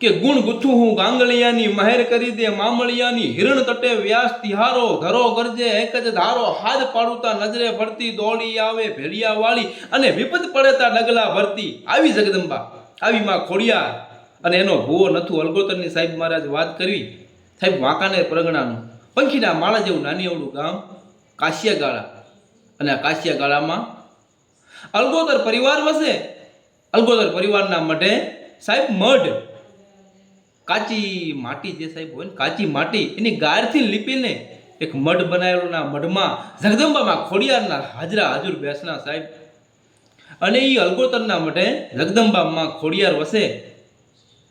કે ગુણ ગુથું હું ગાંગલિયાની મહેર કરી દે મામળિયાની હિરણ તટે વ્યાસ તિહારો, ધરો ગરજે, એક જ ધારો, હાથ પાડુતા નજરે ભરતી દોડી આવે ભેડિયા વાળી અને વિપત પડેતા ડગલા ભરતી. આવી જગદંબા, આવી માં ખોડિયા અને એનો ભૂવો નથું અલગોતરની સાહેબ મહારાજ વાત કરવી? સાહેબ, વાંકાનેર પ્રગણાનું. પંખીના માળા જેવું નાની એવડું ગામ, કાશિયાગાળા. અને આ કાશિયાગાળામાં અલગોદર પરિવાર વસે. અલગોદર પરિવારના મઢે સાહેબ મઢ કાચી માટી જે સાહેબ હોય ને, કાચી માટી, એની ગારથી લીપીને એક મઢ બનાવેલો ના મઢમાં, જગદંબામાં ખોડિયારના હાજરા હાજુર બેસના સાહેબ. અને એ અલગોતરના મઢે જગદંબામાં ખોડિયાર વસે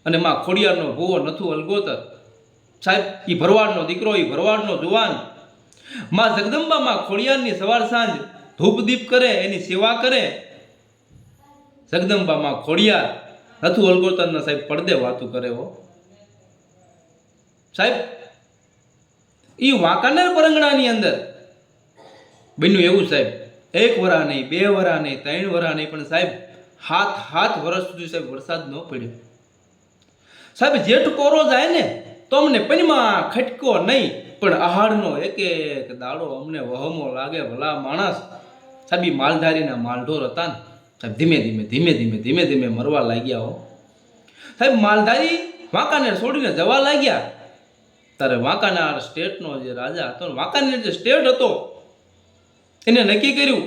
અને માં ખોડિયારનો ભૂવો નથું અલગોતર. સાહેબ એ ભરવાડનો દીકરો એ ભરવાડનો જુવાન. માં જગદંબામાં ખોડિયારની સવાર સાંજ ધૂપ દીપ કરે, એની સેવા કરે. જગદંબામાં ખોડિયાર નથું અલગોતરના સાહેબ પડદે વાતું કરે હો. સાહેબ એ વાંકાનેર પરંગણાની અંદર. બન્યું એવું સાહેબ, એક વરા નહીં, બે વરા નહીં, ત્રણ વરા નહીં, પણ સાહેબ, હાથ હાથ વર્ષ સુધી સાહેબ વરસાદ ન પડ્યો. સાહેબ, જેઠ કોરો જાય ને, તો અમને પનમાં ખટકો નહીં, પણ આહારનો એક એક દાડો અમને વહમો લાગે ભલા માણસ. સાહેબ એ માલધારીના માલઢોર હતા ને, સાહેબ, ધીમે ધીમે ધીમે ધીમે ધીમે ધીમે મરવા લાગ્યા હો. સાહેબ, માલધારી વાંકાનેર છોડીને જવા લાગ્યા. ત્યારે વાંકાનાર સ્ટેટનો જે રાજા હતો વાંકાનેર જે સ્ટેટ હતો, એને નક્કી કર્યું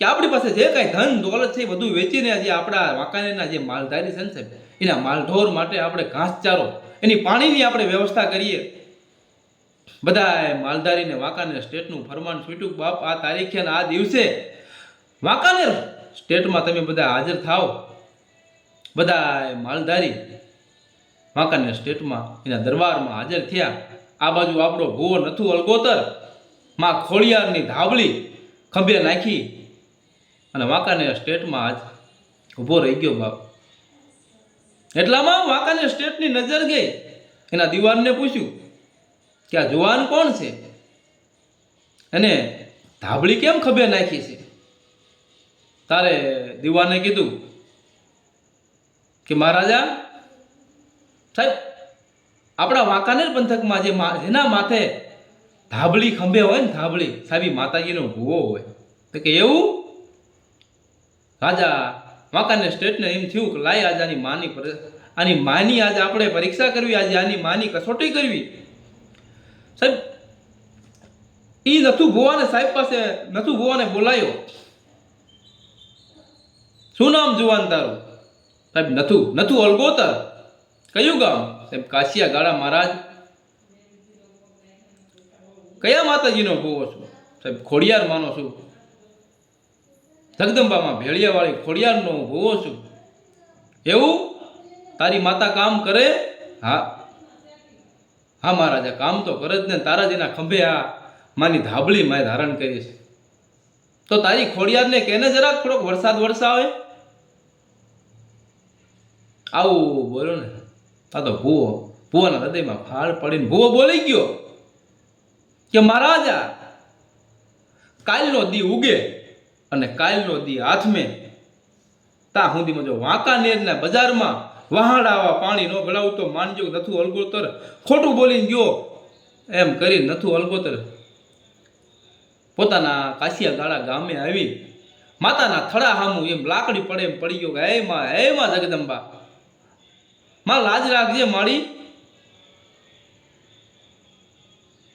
કે આપણી પાસે જે કાંઈ ધન દોલત છે એ બધું વેચીને જે આપણા વાંકાનેરના જે માલધારી છે ને એના માલઢોર માટે આપણે ઘાસચારો, એની પાણીની આપણે વ્યવસ્થા કરીએ. બધા માલધારીને વાંકાનેર સ્ટેટનું ફરમાન છૂટ્યું બાપ, આ તારીખે આ દિવસે વાંકાનેર સ્ટેટમાં તમે બધા હાજર થાવ બધા માલધારી વાંકાનેર સ્ટેટમાં, એના દરબારમાં હાજર થયા. આ બાજુ આપણો ગોવો નથુ અલગોતરમાં ખોડિયારની ધાબળી ખંભે નાખી અને વાંકાનેર સ્ટેટમાં આજ ઊભો રહી ગયો બાપ. એટલામાં વાંકાનેર સ્ટેટની નજર ગઈ. એના દીવાનને પૂછ્યું કે આ જુવાન કોણ છે? અને ધાબળી કેમ ખભે નાખી છે? તારે દીવાને કીધું કે મહારાજા સાહેબ, આપણા વાંકાનેર પંથકમાં જે મા- જેના માથે ધાબળી ખંભે હોય ને ધાબળી, સાહેબ માતાજીનો ભૂવો હોય. તો કે એવું? રાજા, વાંકાનેર સ્ટેટને એમ થયું કે લાય આજે આની માની આની માની આજે આપણે પરીક્ષા કરવી, આજે આની માની કસોટી કરવી. સાહેબ એ નથુ ભુવાને સાહેબ પાસે, નથુ ભુવાને બોલાયો. શું નામ જુવાન તારું? સાહેબ, નથુ નથુ અલગોતર. કયું ગામ? સાહેબ, કાશિયા ગાળા મહારાજ. કયા માતાજીનો ભૂવો છું? સાહેબ, ખોડિયાર માનો છું. જગદંબામાં ભેળિયાવાળી ખોડિયારનો ભોગો છું. એવું? તારી માતા કામ કરે? હા. હા, મહારાજા, કામ તો કરે જ ને. તારાજીના ખંભે આ માની ધાબળી મેં ધારણ કરી છે. તો તારી ખોડિયારને કેને જરાક થોડોક વરસાદ વરસાવે? આવું બોલો ને. આ તો ભૂવો, ભૂવાના હૃદયમાં ફાળ પડીને ભૂવો બોલી ગયો કે મહારાજા, કાલનો દી ઉગે અને કાલનો દી હાથમે. તા સુધીમાં જો વાંકાનેરના બજારમાં વહાડાવા પાણી ન ભલાવું તો માનજો નથું અલગોતર. ખોટું બોલીને ગયો. એમ કરી નથું અલગોતર. પોતાના કાશિયા ગાળા ગામે આવી. માતાના થડા હામું એમ લાકડી પડે એમ પડી ગયો કે, હે માં હે માં જગદંબા માં લાજ રાખજે માળી.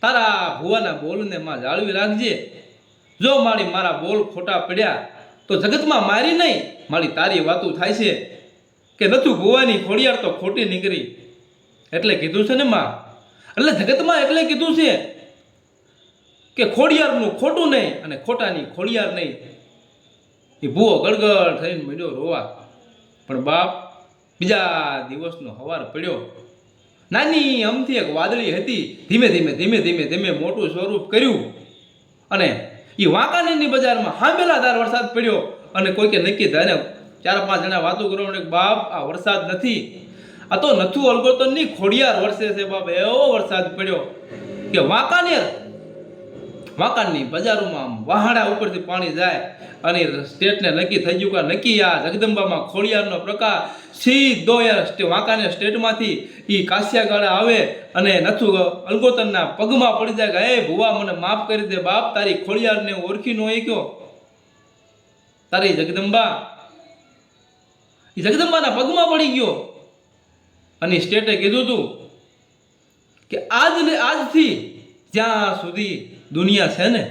તારા ભુવાના બોલને માં જાળવી રાખજે. જો મારી મારા બોલ ખોટા પડ્યા, તો જગતમાં મારી નહીં. મારી તારી વાતો થાય છે કે નતું ભુવાની ખોડિયાર તો ખોટી નીકળી. એટલે કીધું છે ને માં? એટલે જગતમાં એટલે કીધું છે કે ખોડિયારનું ખોટું નહીં અને ખોટાની ખોડિયાર નહીં. એ ભૂવો ગળગળ થઈને મળ્યો રોવા. પણ બાપ બીજા દિવસનો હવાર પડ્યો. નાની અમથી એક વાદળી હતી. ધીમે ધીમે ધીમે ધીમે ધીમે મોટું સ્વરૂપ કર્યું. અને એ વાંકાનેરની બજારમાં હાંભેલાદાર વરસાદ પડ્યો. અને કોઈકે નક્કી થાય ચાર પાંચ જણા વાતો કરવાનું કે બાપ, આ વરસાદ નથી. આ તો નથુ અલગોતનની ખોડિયાર વરસે છે બાપ, એવો વરસાદ પડ્યો કે વાંકાનેર વાંકાણની બજારોમાં વહાણા ઉપરથી પાણી જાય અને સ્ટેટને નક્કી થઈ ગયું કે નક્કી આ જગદંબામાં ખોડિયારનો પ્રકાર સીધો યાર વાંકાને સ્ટેટમાંથી એ કાશિયાગાળા આવે અને નથુ અલગોતરના પગમાં પડી જાય કે હે ભુવા, મને માફ કરી દે બાપ, તારી ખોડિયારને ઓળખી નો ગયો. તારી જગદંબા એ જગદંબાના પગમાં પડી ગયો. અને સ્ટેટે કીધું તું કે, આજ આજથી જ્યાં સુધી દુનિયા છે ને,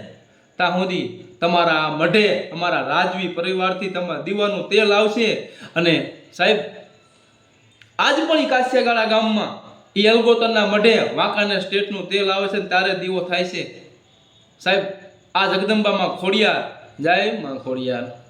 ત્યાં સુધી તમારા મઢે, અમારા રાજવી પરિવારથી તમારા દીવાનું તેલ આવશે. અને સાહેબ, આજ પણ એ કાશિયાગાળા ગામમાં એ અલગોતરના મઢે વાંકાને સ્ટેટનું તેલ આવે છે ને ત્યારે દીવો થાય છે. સાહેબ, આ જગદંબામાં ખોડિયાર જાય, માં ખોડિયાર.